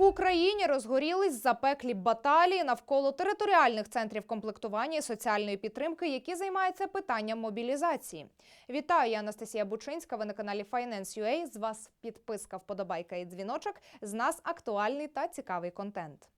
В Україні розгорілись запеклі баталії навколо територіальних центрів комплектування і соціальної підтримки, які займаються питанням мобілізації. Вітаю, я Анастасія Бучинська. Ви на каналі Finance.ua. З вас підписка, вподобайка і дзвіночок. З нас актуальний та цікавий контент.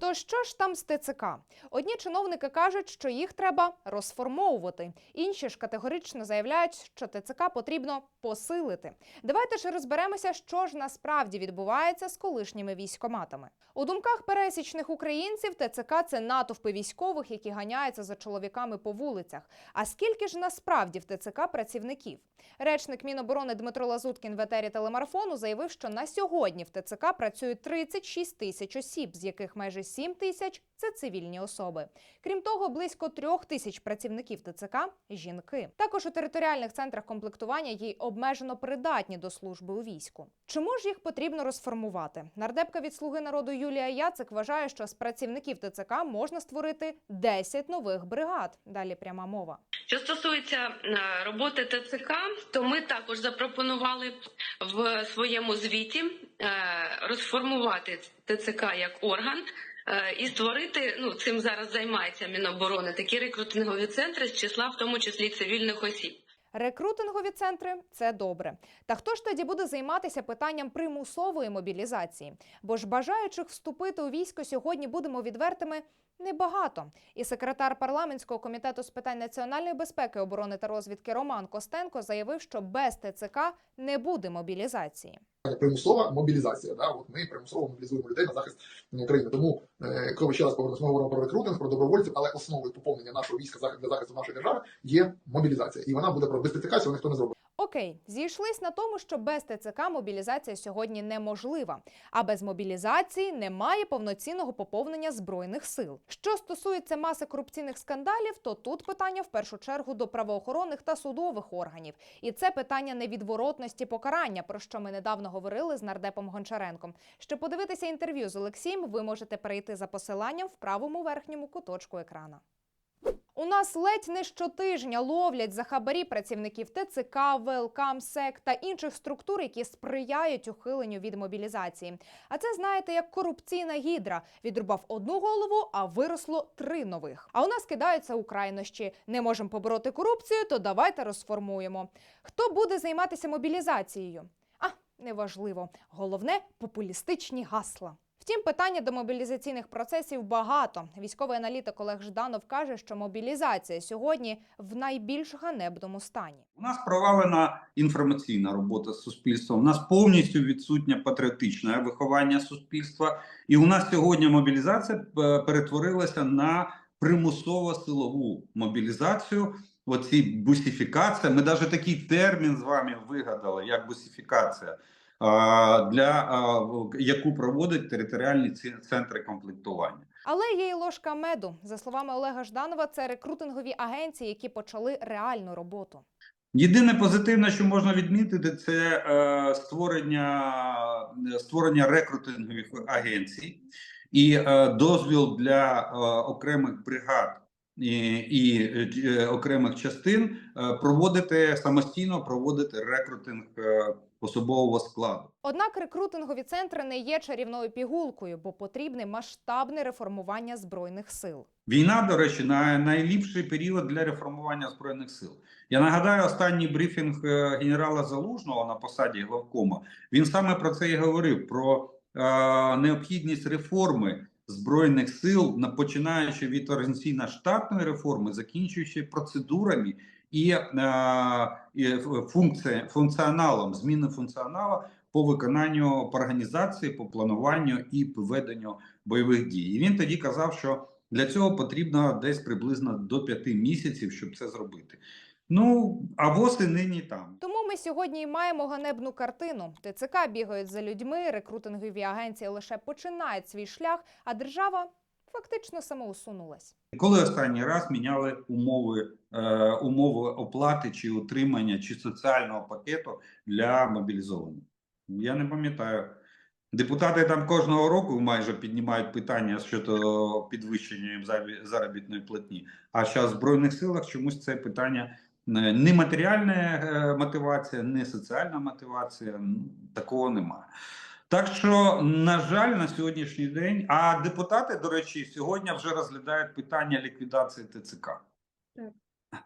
То що ж там з ТЦК? Одні чиновники кажуть, що їх треба розформовувати. Інші ж категорично заявляють, що ТЦК потрібно посилити. Давайте ж розберемося, що ж насправді відбувається з колишніми військоматами. У думках пересічних українців ТЦК це натовпи військових, які ганяються за чоловіками по вулицях. А скільки ж насправді в ТЦК працівників? Речник Міноборони Дмитро Лазуткін в етері телемарафону заявив, що на сьогодні в ТЦК працюють 36 тисяч осіб, з яких майже 7 тисяч це цивільні особи. Крім того, близько трьох тисяч працівників ТЦК жінки. Також у територіальних центрах комплектування є й обмежено придатні до служби у війську. Чому ж їх потрібно розформувати? Нардепка від слуги народу Юлія Яцик вважає, що з працівників ТЦК можна створити 10 нових бригад. Далі пряма мова. Що стосується е, роботи ТЦК, то ми також запропонували в своєму звіті розформувати ТЦК як орган е, і створити. Ну цим зараз займається Міноборони такі рекрутингові центри з числа, в тому числі цивільних осіб. Рекрутингові центри це добре. Та хто ж тоді буде займатися питанням примусової мобілізації? Бо ж бажаючих вступити у військо сьогодні будемо відвертими небагато. І секретар парламентського комітету з питань національної безпеки, оборони та розвідки Роман Костенко заявив, що без ТЦК не буде мобілізації. Примусова мобілізація. Да? От ми примусово мобілізуємо людей на захист України. країни. Тому, е, коли ще раз повернусь, ми говоримо про рекрутинг, про добровольців, але основою поповнення нашого війська для захисту нашої держави є мобілізація. І вона буде про безпецифікацію, ніхто не зробить. Окей, зійшлись на тому, що без ТЦК мобілізація сьогодні неможлива, а без мобілізації немає повноцінного поповнення збройних сил. Що стосується маси корупційних скандалів, то тут питання в першу чергу до правоохоронних та судових органів, і це питання невідворотності покарання, про що ми недавно говорили з нардепом Гончаренком. Щоб подивитися інтерв'ю з Олексієм, ви можете перейти за посиланням в правому верхньому куточку екрана. У нас ледь не щотижня ловлять за хабарі працівників ТЦК, ВЛК, МСЕК та інших структур, які сприяють ухиленню від мобілізації. А це знаєте, як корупційна гідра. Відрубав одну голову, а виросло три нових. А у нас кидаються у крайнощі. Не можемо побороти корупцію, то давайте розформуємо. Хто буде займатися мобілізацією? А неважливо. Головне популістичні гасла. Втім, питання до мобілізаційних процесів багато. Військовий аналітик Олег Жданов каже, що мобілізація сьогодні в найбільш ганебному стані. У нас провалена інформаційна робота з суспільством. У нас повністю відсутнє патріотичне виховання суспільства, і у нас сьогодні мобілізація е, перетворилася на примусово силову мобілізацію. Оці бусифікація. Ми навіть такий термін з вами вигадали, як бусифікація, для яку проводять територіальні центри комплектування. Але є й ложка меду. За словами Олега Жданова, це рекрутингові агенції, які почали реальну роботу. Єдине позитивне, що можна відмітити, це е, створення, створення рекрутингових агенцій і е, дозвіл для е, окремих бригад і, і е, окремих частин е, проводити самостійно проводити рекрутинг е, особового складу. Однак рекрутингові центри не є чарівною пігулкою, бо потрібне масштабне реформування збройних сил. Війна, до речі, на найліпший період для реформування збройних сил. Я нагадаю останній брифінг е, генерала Залужного на посаді главкома. Він саме про це і говорив: про е, необхідність реформи збройних сил, на- починаючи від організаційно-штатної реформи, закінчуючи процедурами і, е, і функці, функціоналом, зміни функціонала по виконанню по організації, по плануванню і проведенню бойових дій. І він тоді казав, що для цього потрібно десь приблизно до п'яти місяців, щоб це зробити. Ну а воси нині там. Тому ми сьогодні й маємо ганебну картину. ТЦК бігають за людьми, рекрутингові агенції лише починають свій шлях, а держава фактично самоусунулась. Коли останній раз міняли умови, е, умови оплати чи утримання чи соціального пакету для мобілізованих? Я не пам'ятаю. Депутати там кожного року майже піднімають питання щодо підвищення заробітної платні. А зараз в збройних силах чомусь це питання е, не матеріальна е, мотивація, не соціальна мотивація. Такого немає. Так що, на жаль, на сьогоднішній день, а депутати, до речі, сьогодні вже розглядають питання ліквідації ТЦК.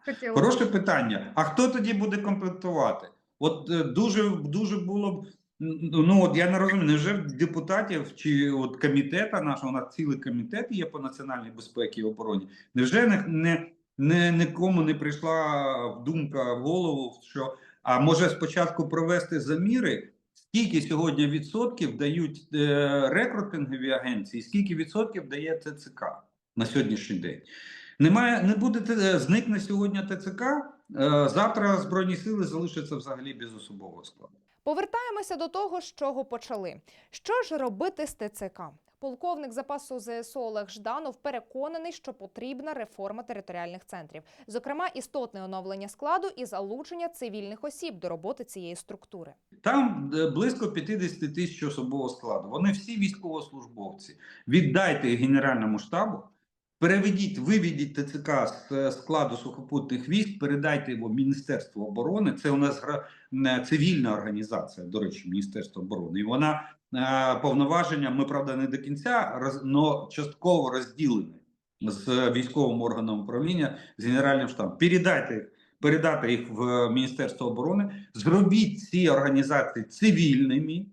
Хотіла. Хороше питання. А хто тоді буде комплектувати? От е, дуже дуже було б. Ну от я не розумію, невже в депутатів чи от комітета нашого, у нас цілий комітет є по національній безпеці і обороні. Невже не, не, не нікому не прийшла думка в голову, що а може спочатку провести заміри, скільки сьогодні відсотків дають е, рекрутингові агенції, скільки відсотків дає ТЦК на сьогоднішній день? Немає, не буде зникне сьогодні ТЦК. е, Завтра збройні сили залишаться взагалі без особового складу. Повертаємося до того, з чого почали. Що ж робити з ТЦК? Полковник запасу ЗСУ Олег Жданов переконаний, що потрібна реформа територіальних центрів, зокрема істотне оновлення складу і залучення цивільних осіб до роботи цієї структури. Там е, близько 50 тисяч особового складу. Вони всі військовослужбовці. Віддайте генеральному штабу, переведіть, виведіть ТЦК з е, складу сухопутних військ, передайте його Міністерству оборони. Це у нас цивільна організація, до речі, Міністерство оборони. І вона повноваження, ми правда не до кінця, але частково розділені з військовим органом управління, з генеральним штабом. Передайте передати їх в Міністерство оборони, зробіть ці організації цивільними,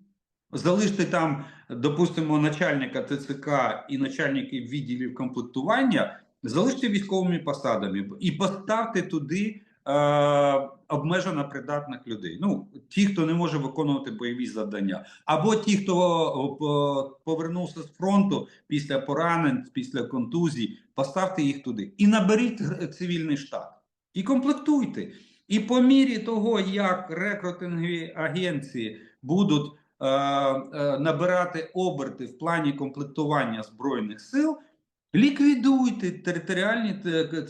залиште там, допустимо, начальника ТЦК і начальників відділів комплектування, залиште військовими посадами і поставте туди е, обмежено придатних людей. Ну, ті, хто не може виконувати бойові завдання, або ті, хто е, повернувся з фронту після поранень, після контузій, поставте їх туди і наберіть цивільний штат. І комплектуйте. І по мірі того, як рекрутингові агенції будуть е, е, набирати оберти в плані комплектування збройних сил, ліквідуйте територіальні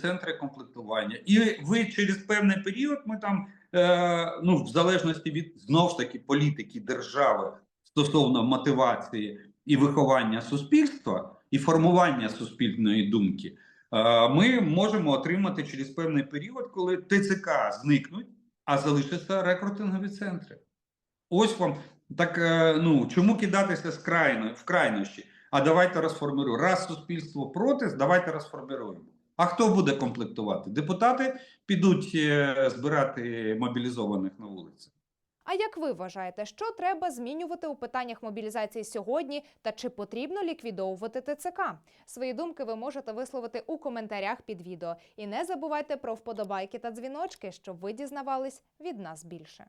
центри комплектування. І ви через певний період ми там, е, ну в залежності від знов ж таки політики держави стосовно мотивації і виховання суспільства і формування суспільної думки. Е, Ми можемо отримати через певний період, коли ТЦК зникнуть, а залишаться рекрутингові центри. Ось вам так. е, Ну чому кидатися з крайно в крайнощі? А давайте розформируємо. Раз суспільство проти, давайте розформируємо. А хто буде комплектувати? Депутати підуть е, збирати мобілізованих на вулиці. А як ви вважаєте, що треба змінювати у питаннях мобілізації сьогодні та чи потрібно ліквідовувати ТЦК? Свої думки ви можете висловити у коментарях під відео. І не забувайте про вподобайки та дзвіночки, щоб ви дізнавались від нас більше.